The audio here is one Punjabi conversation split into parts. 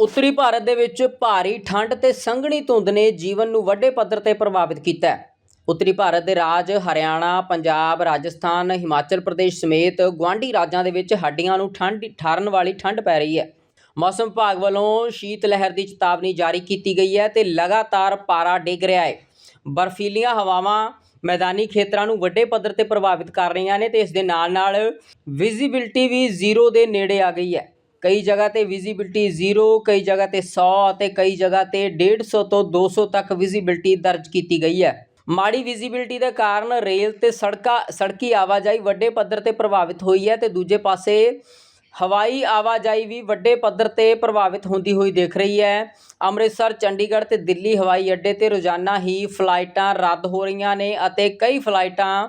ਉੱਤਰੀ ਭਾਰਤ ਦੇ ਵਿੱਚ ਭਾਰੀ ਠੰਡ ਤੇ ਸੰਘਣੀ ਧੁੰਦ ਨੇ ਜੀਵਨ ਨੂੰ ਵੱਡੇ ਪੱਧਰ ਤੇ ਪ੍ਰਭਾਵਿਤ ਕੀਤਾ ਹੈ। ਉੱਤਰੀ ਭਾਰਤ ਦੇ ਰਾਜ ਹਰਿਆਣਾ, ਪੰਜਾਬ, ਰਾਜਸਥਾਨ, ਹਿਮਾਚਲ ਪ੍ਰਦੇਸ਼ ਸਮੇਤ ਗੁਆਂਢੀ ਰਾਜਾਂ ਦੇ ਵਿੱਚ ਹੱਡੀਆਂ ਨੂੰ ਠੰਡ ਠਾਰਨ ਵਾਲੀ ਠੰਡ ਪੈ ਰਹੀ ਹੈ। ਮੌਸਮ ਵਿਭਾਗ ਵੱਲੋਂ ਸ਼ੀਤ ਲਹਿਰ ਦੀ ਚੇਤਾਵਨੀ ਜਾਰੀ ਕੀਤੀ ਗਈ ਹੈ ਤੇ ਲਗਾਤਾਰ ਪਾਰਾ ਡਿੱਗ ਰਿਹਾ ਹੈ। ਬਰਫੀਲੀਆਂ ਹਵਾਵਾਂ ਮੈਦਾਨੀ ਖੇਤਰਾਂ ਨੂੰ ਵੱਡੇ ਪੱਧਰ ਤੇ ਪ੍ਰਭਾਵਿਤ ਕਰ ਰਹੀਆਂ ਨੇ ਤੇ ਇਸ ਦੇ ਨਾਲ-ਨਾਲ ਵਿਜ਼ਿਬਿਲਟੀ ਵੀ ਜ਼ੀਰੋ ਦੇ ਨੇੜੇ ਆ ਗਈ ਹੈ। ਕਈ ਜਗ੍ਹਾ ਤੇ ਵਿਜ਼ਿਬਿਲਟੀ ਜ਼ੀਰੋ ਕਈ ਜਗ੍ਹਾ ਤੇ 100 ਅਤੇ ਕਈ ਜਗ੍ਹਾ ਤੇ 150 ਤੋਂ 200 ਤੱਕ ਵਿਜ਼ਿਬਿਲਟੀ ਦਰਜ ਕੀਤੀ ਗਈ ਹੈ। ਮਾੜੀ ਵਿਜ਼ਿਬਿਲਟੀ ਦੇ ਕਾਰਨ ਰੇਲ ਤੇ ਸੜਕਾਂ, ਸੜਕੀ ਆਵਾਜਾਈ ਵੱਡੇ ਪੱਧਰ ਤੇ ਪ੍ਰਭਾਵਿਤ ਹੋਈ ਹੈ ਤੇ ਦੂਜੇ ਪਾਸੇ ਹਵਾਈ ਆਵਾਜਾਈ ਵੀ ਵੱਡੇ ਪੱਧਰ ਤੇ ਪ੍ਰਭਾਵਿਤ ਹੁੰਦੀ ਹੋਈ ਦੇਖ ਰਹੀ ਹੈ। ਅੰਮ੍ਰਿਤਸਰ, ਚੰਡੀਗੜ੍ਹ ਤੇ ਦਿੱਲੀ ਹਵਾਈ ਅੱਡੇ ਤੇ ਰੋਜ਼ਾਨਾ ਹੀ ਫਲਾਈਟਾਂ ਰੱਦ ਹੋ ਰਹੀਆਂ ਨੇ ਅਤੇ ਕਈ ਫਲਾਈਟਾਂ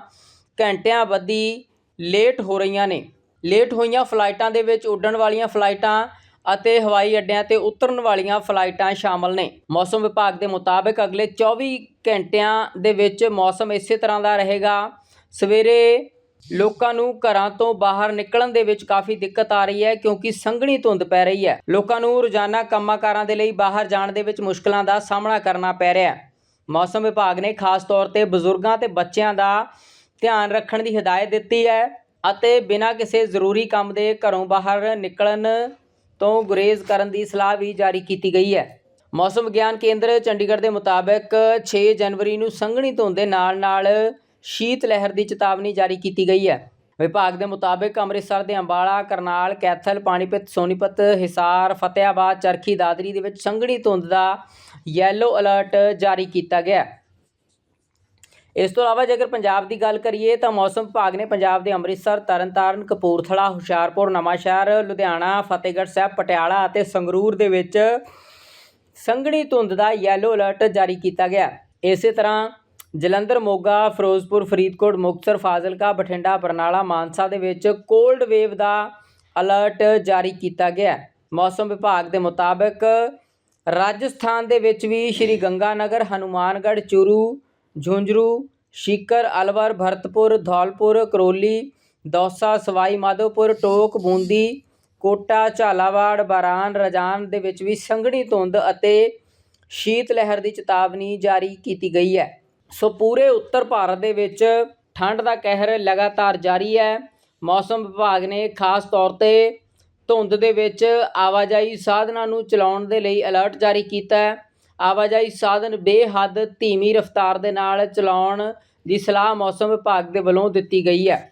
ਘੰਟਿਆਂ ਬੱਧੀ ਲੇਟ ਹੋ ਰਹੀਆਂ ਨੇ। ਲੇਟ ਹੋਈਆਂ ਫਲਾਈਟਾਂ ਦੇ ਵਿੱਚ ਉੱਡਣ ਵਾਲੀਆਂ ਫਲਾਈਟਾਂ ਅਤੇ ਹਵਾਈ ਅੱਡਿਆਂ ਤੇ ਉਤਰਨ ਵਾਲੀਆਂ ਫਲਾਈਟਾਂ ਸ਼ਾਮਲ ਨੇ। ਮੌਸਮ ਵਿਭਾਗ ਦੇ ਮੁਤਾਬਕ ਅਗਲੇ 24 ਘੰਟਿਆਂ ਦੇ ਵਿੱਚ ਮੌਸਮ ਇਸੇ ਤਰ੍ਹਾਂ ਦਾ ਰਹੇਗਾ। ਸਵੇਰੇ ਲੋਕਾਂ ਨੂੰ ਘਰਾਂ ਤੋਂ ਬਾਹਰ ਨਿਕਲਣ ਦੇ ਵਿੱਚ ਕਾਫੀ ਦਿੱਕਤ ਆ ਰਹੀ ਹੈ ਕਿਉਂਕਿ ਸੰਘਣੀ ਧੁੰਦ ਪੈ ਰਹੀ ਹੈ। ਲੋਕਾਂ ਨੂੰ ਰੋਜ਼ਾਨਾ ਕੰਮਾਂ-ਕਾਰਾਂ ਦੇ ਲਈ ਬਾਹਰ ਜਾਣ ਦੇ ਵਿੱਚ ਮੁਸ਼ਕਲਾਂ ਦਾ ਸਾਹਮਣਾ ਕਰਨਾ ਪੈ ਰਿਹਾ ਹੈ। ਮੌਸਮ ਵਿਭਾਗ ਨੇ ਖਾਸ ਤੌਰ ਤੇ ਬਜ਼ੁਰਗਾਂ ਤੇ ਬੱਚਿਆਂ ਦਾ ਧਿਆਨ ਰੱਖਣ ਦੀ ਹਦਾਇਤ ਦਿੱਤੀ ਹੈ। ਅਤੇ ਬਿਨਾਂ ਕਿਸੇ ਜ਼ਰੂਰੀ ਕੰਮ ਦੇ ਘਰੋਂ ਬਾਹਰ ਨਿਕਲਣ ਤੋਂ ਗੁਰੇਜ਼ ਕਰਨ ਦੀ ਸਲਾਹ ਵੀ ਜਾਰੀ ਕੀਤੀ ਗਈ ਹੈ। ਮੌਸਮ ਵਿਗਿਆਨ ਕੇਂਦਰ ਚੰਡੀਗੜ੍ਹ ਦੇ ਮੁਤਾਬਕ 6 ਜਨਵਰੀ ਨੂੰ ਸੰਘਣੀ ਧੁੰਦ ਦੇ ਨਾਲ-ਨਾਲ ਸ਼ੀਤ ਲਹਿਰ ਦੀ ਚੇਤਾਵਨੀ ਜਾਰੀ ਕੀਤੀ ਗਈ ਹੈ। ਵਿਭਾਗ ਦੇ ਮੁਤਾਬਕ ਅੰਮ੍ਰਿਤਸਰ ਦੇ ਅੰਬਾਲਾ, ਕਰਨਾਲ, ਕੈਥਲ, ਪਾਣੀਪਤ, ਸੋਨੀਪਤ, ਹਿਸਾਰ ਫਤਿਆਬਾਦ ਚਰਖੀ, ਦਾਦਰੀ ਦੇ ਵਿੱਚ ਸੰਘਣੀ ਧੁੰਦ ਦਾ ਯੈਲੋ ਅਲਰਟ ਜਾਰੀ ਕੀਤਾ ਗਿਆ ਇਸ ਤੋਂ ਇਲਾਵਾ ਜੇਕਰ ਪੰਜਾਬ ਦੀ ਗੱਲ ਕਰੀਏ ਤਾਂ ਮੌਸਮ ਵਿਭਾਗ ਨੇ ਪੰਜਾਬ ਦੇ ਅੰਮ੍ਰਿਤਸਰ, ਤਰਨਤਾਰਨ, ਕਪੂਰਥਲਾ, ਹੁਸ਼ਿਆਰਪੁਰ, ਨਵਾਂਸ਼ਹਿਰ, ਲੁਧਿਆਣਾ, ਫਤਿਹਗੜ੍ਹ ਸਾਹਿਬ, ਪਟਿਆਲਾ ਅਤੇ ਸੰਗਰੂਰ ਦੇ ਵਿੱਚ ਸੰਘਣੀ ਧੁੰਦ ਦਾ ਯੈਲੋ ਅਲਰਟ ਜਾਰੀ ਕੀਤਾ ਗਿਆ। ਇਸੇ ਤਰ੍ਹਾਂ ਜਲੰਧਰ, ਮੋਗਾ, ਫਿਰੋਜ਼ਪੁਰ, ਫਰੀਦਕੋਟ, ਮੁਕਤਸਰ, ਫਾਜ਼ਿਲਕਾ, ਬਠਿੰਡਾ, ਬਰਨਾਲਾ, ਮਾਨਸਾ ਦੇ ਵਿੱਚ ਕੋਲਡ ਵੇਵ ਦਾ ਅਲਰਟ ਜਾਰੀ ਕੀਤਾ ਗਿਆ। ਮੌਸਮ ਵਿਭਾਗ ਦੇ ਮੁਤਾਬਕ ਰਾਜਸਥਾਨ ਦੇ ਵਿੱਚ ਵੀ ਸ਼੍ਰੀ ਗੰਗਾਨਗਰ, ਹਨੂਮਾਨਗੜ੍ਹ, ਚੂਰੂ ਝੁੰਝਰੂ, ਸ਼ੀਕਰ, ਅਲਵਰ, ਭਰਤਪੁਰ, ਧੌਲਪੁਰ, ਕਰੋਲੀ, ਦੌਸਾ, ਸਵਾਈ, ਮਾਧੋਪੁਰ, ਟੋਕ, ਬੂੰਦੀ, ਕੋਟਾ, ਝਾਲਾਵਾੜ, ਬਾਰਾਨ, ਰਜਾਨ ਦੇ ਵਿੱਚ ਵੀ ਸੰਘਣੀ ਧੁੰਦ ਅਤੇ ਸ਼ੀਤ ਲਹਿਰ ਦੀ ਚੇਤਾਵਨੀ ਜਾਰੀ ਕੀਤੀ ਗਈ ਹੈ। ਸੋ ਪੂਰੇ ਉੱਤਰ ਭਾਰਤ ਦੇ ਵਿੱਚ ਠੰਡ ਦਾ ਕਹਿਰ ਲਗਾਤਾਰ ਜਾਰੀ ਹੈ। ਮੌਸਮ ਵਿਭਾਗ ਨੇ ਖਾਸ ਤੌਰ ਤੇ ਧੁੰਦ ਦੇ ਵਿੱਚ ਆਵਾਜਾਈ ਸਾਧਨਾਂ ਨੂੰ ਚਲਾਉਣ ਦੇ ਲਈ ਅਲਰਟ ਜਾਰੀ ਕੀਤਾ ਹੈ। ਆਵਾਜਾਈ ਸਾਧਨ ਬੇਹੱਦ ਧੀਮੀ ਰਫ਼ਤਾਰ ਦੇ ਨਾਲ ਚਲਾਉਣ ਦੀ ਸਲਾਹ ਮੌਸਮ ਵਿਭਾਗ ਦੇ ਵੱਲੋਂ ਦਿੱਤੀ ਗਈ ਹੈ।